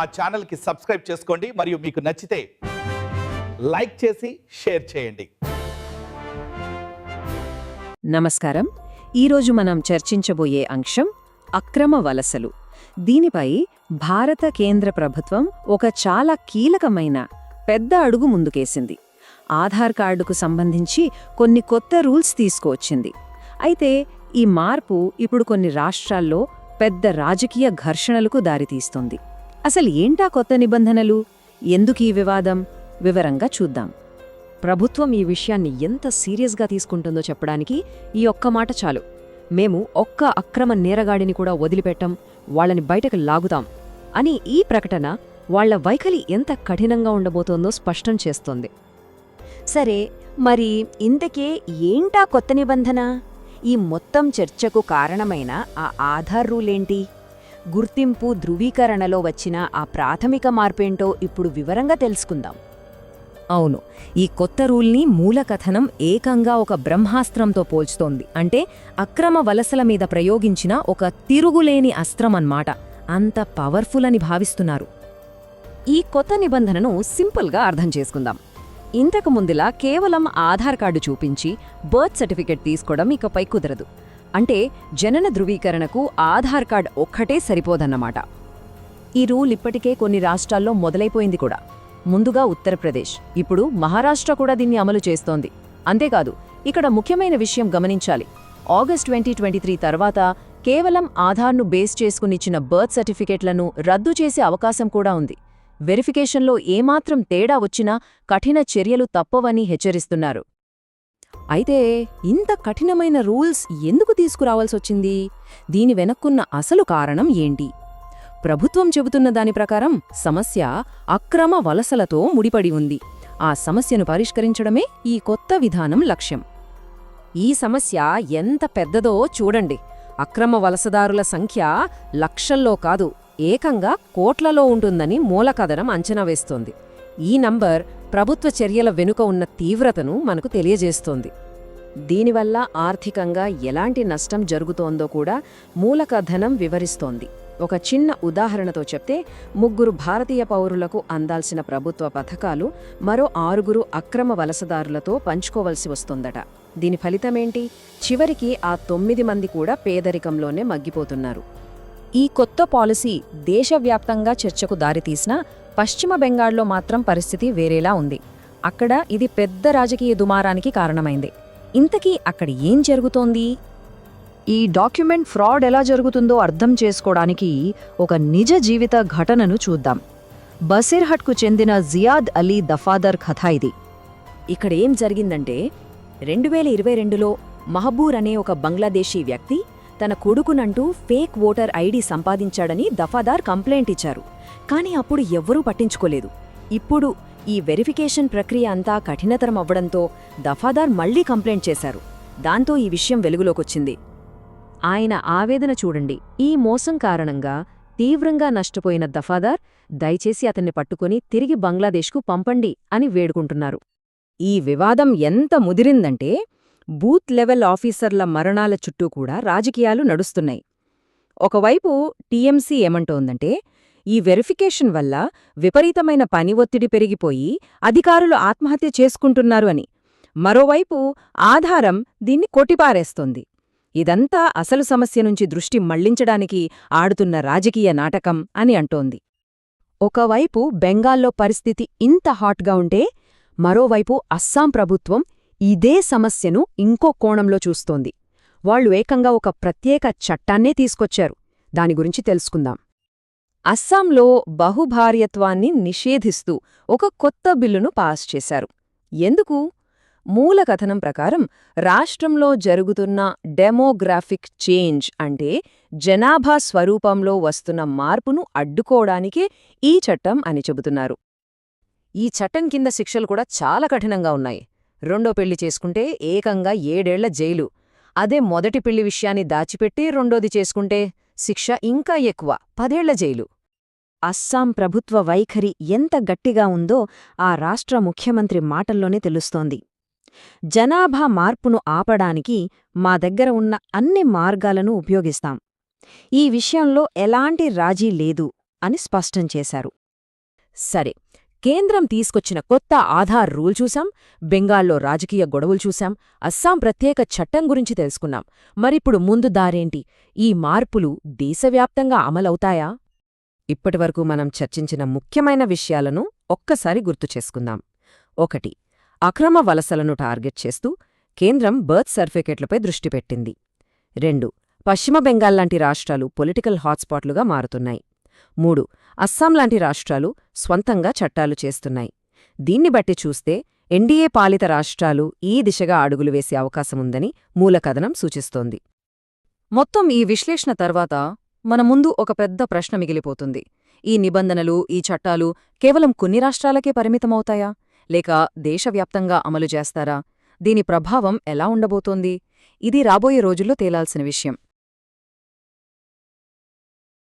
ఆ ఛానల్కి సబ్స్క్రైబ్ చేసుకోండి మరియు మీకు నచ్చితే లైక్ చేసి షేర్ చేయండి. నమస్కారం. ఈరోజు మనం చర్చించబోయే అంశం అక్రమ వలసలు. దీనిపై భారత కేంద్ర ప్రభుత్వం ఒక చాలా కీలకమైన పెద్ద అడుగు ముందుకేసింది. ఆధార్ కార్డుకు సంబంధించి కొన్ని కొత్త రూల్స్ తీసుకువచ్చింది. అయితే ఈ మార్పు ఇప్పుడు కొన్ని రాష్ట్రాల్లో పెద్ద రాజకీయ ఘర్షణలకు దారితీస్తుంది. అసలు ఏంటా కొత్త నిబంధనలు? ఎందుకు ఈ వివాదం? వివరంగా చూద్దాం. ప్రభుత్వం ఈ విషయాన్ని ఎంత సీరియస్గా తీసుకుంటుందో చెప్పడానికి ఈ ఒక్క మాట చాలు. మేము ఒక్క అక్రమ నేరగాడిని కూడా వదిలిపెట్టం వాళ్ళని బయటకు లాగుతాం అని ఈ ప్రకటన వాళ్ళ వైఖలి ఎంత కఠినంగా ఉండబోతోందో స్పష్టం చేస్తోంది. సరే మరి ఇంతకే ఏంటా కొత్త నిబంధన? ఈ మొత్తం చర్చకు కారణమైన ఆ ఆధార్ రూలేంటి? గుర్తింపు ధృవీకరణలో వచ్చిన ఆ ప్రాథమిక మార్పేంటో ఇప్పుడు వివరంగా తెలుసుకుందాం. అవును ఈ కొత్త రూల్ని మూలకథనం ఏకంగా ఒక బ్రహ్మాస్త్రంతో పోల్చుతోంది. అంటే అక్రమ వలసల మీద ప్రయోగించిన ఒక తిరుగులేని అస్త్రం అన్నమాట అంత పవర్ఫుల్ అని భావిస్తున్నారు. ఈ కొత్త నిబంధనను సింపుల్గా అర్థం చేసుకుందాం. ఇంతకు ముందులా కేవలం ఆధార్ కార్డు చూపించి బర్త్ సర్టిఫికెట్ తీసుకోవడం ఇకపై కుదరదు. అంటే జనన ధృవీకరణకు ఆధార్ కార్డ్ ఒక్కటే సరిపోదన్నమాట. ఈ రూల్ ఇప్పటికే కొన్ని రాష్ట్రాల్లో మొదలైపోయింది కూడా. ముందుగా ఉత్తరప్రదేశ్ ఇప్పుడు మహారాష్ట్ర కూడా దీన్ని అమలు చేస్తోంది. అంతేకాదు ఇక్కడ ముఖ్యమైన విషయం గమనించాలి. ఆగస్ట్ ట్వంటీ ట్వంటీ త్రీ తర్వాత కేవలం ఆధార్ను బేస్ చేసుకునిచ్చిన బర్త్ సర్టిఫికెట్లను రద్దు చేసే అవకాశం కూడా ఉంది. వెరిఫికేషన్లో ఏమాత్రం తేడా వచ్చినా కఠిన చర్యలు తప్పవని హెచ్చరిస్తున్నారు. అయితే ఇంత కఠినమైన రూల్స్ ఎందుకు తీసుకురావాల్సొచ్చింది? దీని వెనక్కున్న అసలు కారణం ఏంటి? ప్రభుత్వం చెబుతున్న దాని ప్రకారం సమస్య అక్రమ వలసలతో ముడిపడి ఉంది. ఆ సమస్యను పరిష్కరించడమే ఈ కొత్త విధానం లక్ష్యం. ఈ సమస్య ఎంత పెద్దదో చూడండి. అక్రమ వలసదారుల సంఖ్య లక్షల్లో కాదు ఏకంగా కోట్లలో ఉంటుందని మూలకథనం అంచనా వేస్తోంది. ఈ నంబర్ ప్రభుత్వ చర్యల వెనుక ఉన్న తీవ్రతను మనకు తెలియజేస్తోంది. దీనివల్ల ఆర్థికంగా ఎలాంటి నష్టం జరుగుతోందో కూడా మూలకథనం వివరిస్తోంది. ఒక చిన్న ఉదాహరణతో చెప్తే ముగ్గురు భారతీయ పౌరులకు అందాల్సిన ప్రభుత్వ పథకాలు మరో ఆరుగురు అక్రమ వలసదారులతో పంచుకోవలసి వస్తుందట. దీని ఫలితమేంటి? చివరికి ఆ తొమ్మిది మంది కూడా పేదరికంలోనే మగ్గిపోతున్నారు. ఈ కొత్త పాలసీ దేశవ్యాప్తంగా చర్చకు దారితీసినా పశ్చిమ బెంగాల్లో మాత్రం పరిస్థితి వేరేలా ఉంది. అక్కడ ఇది పెద్ద రాజకీయ దుమారానికి కారణమైంది. ఇంతకీ అక్కడ ఏం జరుగుతోంది? ఈ డాక్యుమెంట్ ఫ్రాడ్ ఎలా జరుగుతుందో అర్థం చేసుకోవడానికి ఒక నిజ జీవిత ఘటనను చూద్దాం. బసిర్హట్కు చెందిన జియాద్ అలీ దఫాదర్ కథ ఇది. ఇక్కడ ఏం జరిగిందంటే రెండు వేల ఇరవై రెండులో మహబూర్ అనే ఒక బంగ్లాదేశీ వ్యక్తి తన కొడుకునంటూ ఫేక్ ఓటర్ ఐడి సంపాదించాడని దఫాదార్ కంప్లైంట్ ఇచ్చారు. కానీ అప్పుడు ఎవ్వరూ పట్టించుకోలేదు. ఇప్పుడు ఈ వెరిఫికేషన్ ప్రక్రియ అంతా కఠినతరం అవ్వడంతో దఫాదార్ మళ్ళీ కంప్లైంట్ చేశారు. దాంతో ఈ విషయం వెలుగులోకొచ్చింది. ఆయన ఆవేదన చూడండి. ఈ మోసం కారణంగా తీవ్రంగా నష్టపోయిన దఫాదార్ దయచేసి అతన్ని పట్టుకుని తిరిగి బంగ్లాదేశ్కు పంపండి అని వేడుకుంటున్నారు. ఈ వివాదం ఎంత ముదిరిందంటే బూత్ లెవెల్ ఆఫీసర్ల మరణాల చుట్టూ కూడా రాజకీయాలు నడుస్తున్నాయి. ఒకవైపు టీఎంసీ ఏమంటోందంటే ఈ వెరిఫికేషన్ వల్ల విపరీతమైన పని ఒత్తిడి పెరిగిపోయి అధికారులు ఆత్మహత్య చేసుకుంటున్నారు అని. మరోవైపు ఆధారం దీన్ని కొట్టిపారేస్తోంది. ఇదంతా అసలు సమస్య నుంచి దృష్టి మళ్ళించడానికి ఆడుతున్న రాజకీయ నాటకం అని అంటోంది. ఒకవైపు బెంగాల్లో పరిస్థితి ఇంత హాట్గా ఉంటే మరోవైపు అస్సాం ప్రభుత్వం ఇదే సమస్యను ఇంకో కోణంలో చూస్తోంది. వాళ్ళు ఏకంగా ఒక ప్రత్యేక చట్టాన్నే తీసుకొచ్చారు. దాని గురించి తెలుసుకుందాం. అస్సాంలో బహుభార్యత్వాన్ని నిషేధిస్తూ ఒక కొత్త బిల్లును పాస్ చేశారు. ఎందుకు? మూల కథనం ప్రకారం రాష్ట్రంలో జరుగుతున్న డెమోగ్రాఫిక్ చేంజ్ అంటే జనాభా స్వరూపంలో వస్తున్న మార్పును అడ్డుకోవడానికే ఈ చట్టం అని చెబుతున్నారు. ఈ చట్టం కింద శిక్షలు కూడా చాలా కఠినంగా ఉన్నాయి. రెండో పెళ్ళి చేసుకుంటే ఏకంగా ఏడేళ్ళ జైలు. అదే మొదటి పెళ్ళి విషయాన్ని దాచిపెట్టి రెండోది చేసుకుంటే శిక్ష ఇంకా ఎక్కువ పదేళ్ళ జైలు. అస్సాం ప్రభుత్వ వైఖరి ఎంత గట్టిగా ఉందో ఆ రాష్ట్ర ముఖ్యమంత్రి మాటల్లోనే తెలుస్తోంది. జనాభా మార్పును ఆపడానికి మా దగ్గర ఉన్న అన్ని మార్గాలను ఉపయోగిస్తాం. ఈ విషయంలో ఎలాంటి రాజీ లేదు అని స్పష్టం చేశారు. సరే కేంద్రం తీసుకొచ్చిన కొత్త ఆధార్ రూల్ చూశాం బెంగాల్లో రాజకీయ గొడవలు చూశాం అస్సాం ప్రత్యేక చట్టం గురించి తెలుసుకున్నాం. మరిప్పుడు ముందు దారేంటి? ఈ మార్పులు దేశవ్యాప్తంగా అమలవుతాయా? ఇప్పటివరకు మనం చర్చించిన ముఖ్యమైన విషయాలను ఒక్కసారి గుర్తు చేసుకుందాం. ఒకటి అక్రమ వలసలను టార్గెట్ చేస్తూ కేంద్రం బర్త్ సర్టిఫికెట్లపై దృష్టి పెట్టింది. రెండు పశ్చిమ బెంగాల్ లాంటి రాష్ట్రాలు పొలిటికల్ హాట్స్పాట్లుగా మారుతున్నాయి. మూడు అస్సాం లాంటి రాష్ట్రాలు స్వంతంగా చట్టాలు చేస్తున్నాయి. దీన్ని బట్టి చూస్తే ఎన్డీఏ పాలిత రాష్ట్రాలు ఈ దిశగా అడుగులు వేసే అవకాశముందని మూలకథనం సూచిస్తోంది. మొత్తం ఈ విశ్లేషణ తర్వాత మన ముందు ఒక పెద్ద ప్రశ్న మిగిలిపోతుంది. ఈ నిబంధనలు ఈ చట్టాలు కేవలం కొన్ని రాష్ట్రాలకే పరిమితమవుతాయా? లేక దేశవ్యాప్తంగా అమలు చేస్తారా? దీని ప్రభావం ఎలా ఉండబోతోంది? ఇది రాబోయే రోజుల్లో తేలాల్సిన విషయం.